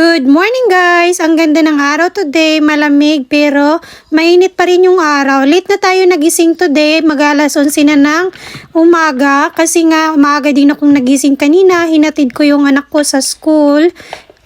Good morning guys! Ang ganda ng araw today, malamig pero mainit pa rin yung araw. Late na tayo nagising today, mag-alas 11 na ng umaga kasi nga umaga din akong nagising kanina. Hinatid ko yung anak ko sa school.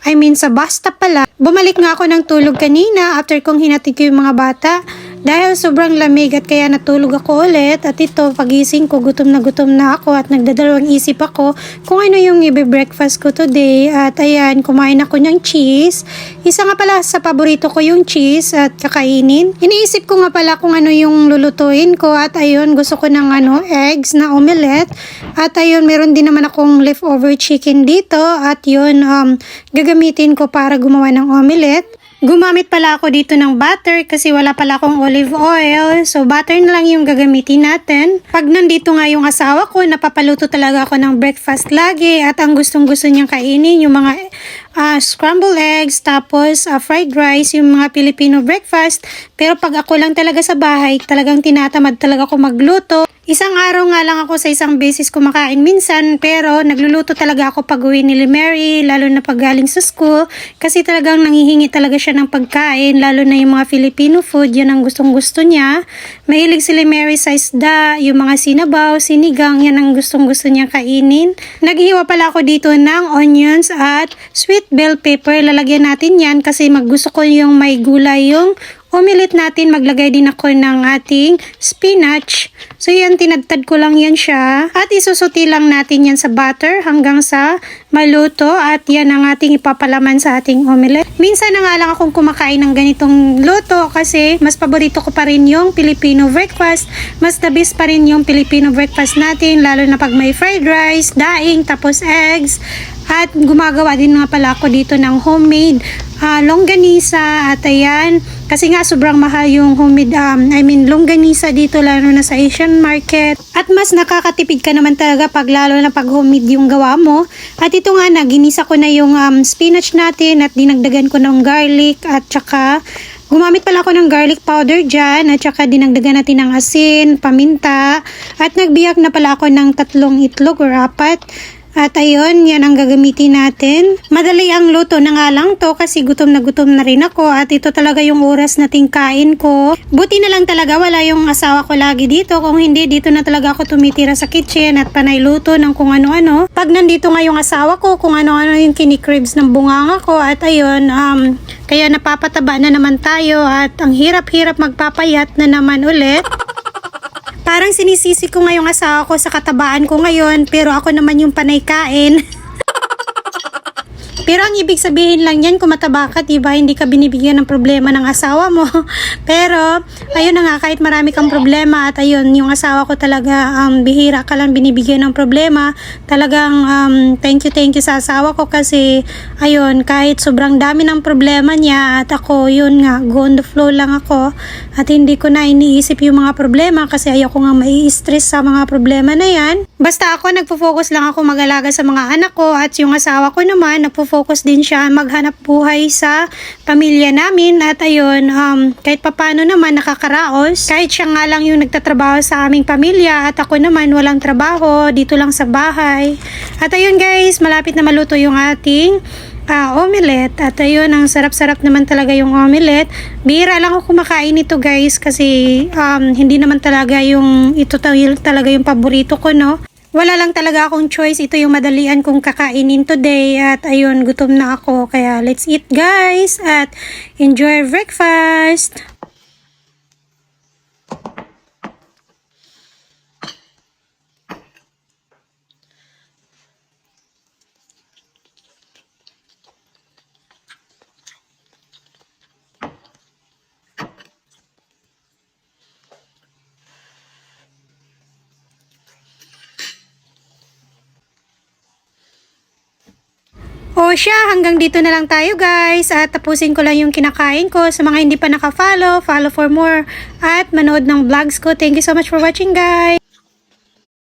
I mean sa stop pala. Bumalik nga ako ng tulog kanina after kong hinatid ko yung mga bata. Dahil sobrang lamig at kaya natulog ako ulit at ito pagising ko gutom na gutom na ako at nagdadalawang isip ako kung ano yung ibe-breakfast ko today at ayan kumain ako ng cheese. Isa nga pala sa paborito ko yung cheese at kakainin. Iniisip ko nga pala kung ano yung lulutuin ko at ayun gusto ko ng ano eggs na omelette at ayun meron din naman akong leftover chicken dito at yun um, gagamitin ko para gumawa ng omelette. Gumamit pala ako dito ng butter kasi wala pala akong olive oil. So, butter na lang yung gagamitin natin. Pag nandito nga yung asawa ko, napapaluto talaga ako ng breakfast lagi at ang gustong gusto niyang kainin yung mga uh, scrambled eggs, tapos uh, fried rice, yung mga Filipino breakfast. Pero pag ako lang talaga sa bahay, talagang tinatamad talaga ako magluto. Isang araw nga lang ako sa isang beses kumakain minsan, pero nagluluto talaga ako pag uwi ni Mary, lalo na pag galing sa school, kasi talagang nangihingi talaga siya ng pagkain, lalo na yung mga Filipino food, yun ang gustong gusto niya. Mahilig si Mary sa isda, yung mga sinabaw, sinigang, yan ang gustong gusto niya kainin. Naghiwa pala ako dito ng onions at sweet bell pepper, lalagyan natin yan kasi maggusto ko yung may gulay yung omelette natin, maglagay din ako ng ating spinach. So yan, tinadtad ko lang yan siya. At isusuti lang natin yan sa butter hanggang sa maluto. At yan ang ating ipapalaman sa ating omelette. Minsan na nga lang akong kumakain ng ganitong luto kasi mas paborito ko pa rin yung Filipino breakfast. Mas the best pa rin yung Filipino breakfast natin lalo na pag may fried rice, daing, tapos eggs. At gumagawa din nga pala ako dito ng homemade uh, longganisa at ayan. Kasi nga sobrang mahal yung homemade, um, I mean longganisa dito lalo na sa Asian market. At mas nakakatipid ka naman talaga pag lalo na pag homemade yung gawa mo. At ito nga naginisa ko na yung um, spinach natin at dinagdagan ko ng garlic at saka Gumamit pala ako ng garlic powder dyan at saka dinagdagan natin ng asin, paminta at nagbiyak na pala ako ng tatlong itlog or apat at ayun, yan ang gagamitin natin. Madali ang luto na nga lang to kasi gutom na gutom na rin ako at ito talaga yung oras nating kain ko. Buti na lang talaga wala yung asawa ko lagi dito. Kung hindi, dito na talaga ako tumitira sa kitchen at panay luto ng kung ano-ano. Pag nandito nga yung asawa ko, kung ano-ano yung kinikribs ng bunganga ko at ayun, um, kaya napapataba na naman tayo at ang hirap-hirap magpapayat na naman ulit. Parang sinisisi ko ngayong asawa ko sa katabaan ko ngayon, pero ako naman yung panay kain. Pero ang ibig sabihin lang yan, kung mataba ka, diba, hindi ka binibigyan ng problema ng asawa mo. Pero, ayun na nga, kahit marami kang problema at ayun, yung asawa ko talaga, um, bihira ka lang binibigyan ng problema. Talagang, um, thank you, thank you sa asawa ko kasi, ayun, kahit sobrang dami ng problema niya at ako, yun nga, go on the flow lang ako. At hindi ko na iniisip yung mga problema kasi ayoko nga mai-stress sa mga problema na yan. Basta ako, nagpo-focus lang ako mag-alaga sa mga anak ko at yung asawa ko naman, nagpo-focus din siya maghanap buhay sa pamilya namin at ayun, um, kahit papano naman nakakaraos. Kahit siya nga lang yung nagtatrabaho sa aming pamilya at ako naman walang trabaho, dito lang sa bahay. At ayun guys, malapit na maluto yung ating uh, omelette. At ayun, ang sarap-sarap naman talaga yung omelette. Bira lang ako kumakain ito guys kasi um, hindi naman talaga yung ito talaga yung paborito ko no. Wala lang talaga akong choice. Ito yung madalian kong kakainin today. At ayun, gutom na ako. Kaya let's eat guys. At enjoy breakfast. O siya, hanggang dito na lang tayo guys. At tapusin ko lang yung kinakain ko. Sa mga hindi pa naka-follow, follow for more. At manood ng vlogs ko. Thank you so much for watching guys.